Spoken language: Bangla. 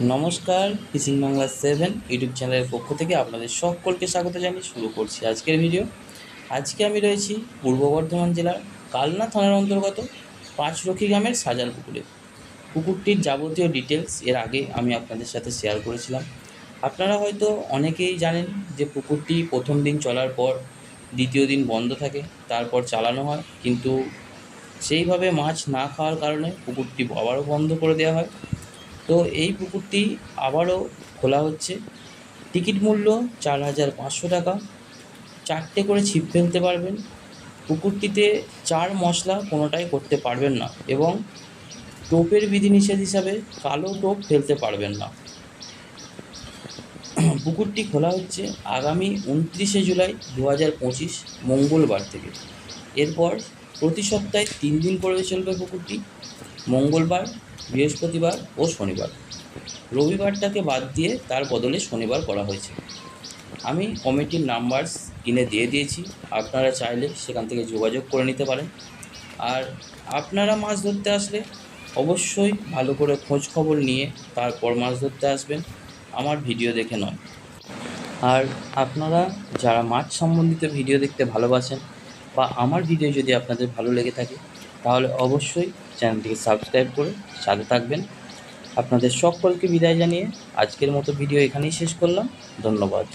নমস্কার, ফিশিং বাংলা সেভেন ইউটিউব চ্যানেলের পক্ষ থেকে আপনাদের সকলকে স্বাগত জানিয়ে শুরু করছি আজকের ভিডিও আজকে আমি রয়েছি পূর্ব বর্ধমান জেলার কালনা থানার অন্তর্গত পাঁচরক্ষী গ্রামের সাজাল পুকুরে। পুকুরটির যাবতীয় ডিটেলস এর আগে আমি আপনাদের সাথে শেয়ার করেছিলাম। আপনারা হয়তো অনেকেই জানেন যে পুকুরটি প্রথম দিন চলার পর দ্বিতীয় দিন বন্ধ থাকে, তারপর চালানো হয়, কিন্তু সেইভাবে মাছ না খাওয়ার কারণে পুকুরটি আবারও বন্ধ করে দেওয়া হয়। তো এই পুকুরটি আবারও খোলা হচ্ছে। টিকিট মূল্য চার হাজার পাঁচশো টাকা। চারটে করে ছিপ ফেলতে পারবেন। পুকুরটিতে চার মশলা কোনোটাই করতে পারবেন না এবং টোপের বিধিনিষেধ হিসাবে কালো টোপ ফেলতে পারবেন না। পুকুরটি খোলা হচ্ছে আগামী উনত্রিশে জুলাই দু হাজার পঁচিশ মঙ্গলবার থেকে। এরপর প্রতি সপ্তাহে তিন দিন করে চলবে পুকুরটি। মঙ্গলবার, বৃহস্পতিবার ও শনিবার। রবিবারটাকে বাদ দিয়ে তার বদলে শনিবার করা হয়েছে। আমি কমিটির নাম্বার কিনে দিয়ে দিয়েছি। আপনারা চাইলে সেখান থেকে যোগাযোগ করে নিতে পারেন। আর আপনারা মাছ ধরতে আসলে অবশ্যই ভালো করে খোঁজ খবর নিয়ে তারপর মাছ ধরতে আসবেন। আমার ভিডিও দেখে নয়। আর আপনারা যারা মাছ সম্বন্ধিত ভিডিও দেখতে ভালোবাসেন বা আমার ভিডিও যদি আপনাদের ভালো লেগে থাকে তাহলে অবশ্যই চ্যানেলটিকে সাবস্ক্রাইব করে সাথে থাকবেন। আপনাদের সকলকে বিদায় জানিয়ে আজকের মতো ভিডিও এখানেই শেষ করলাম। ধন্যবাদ।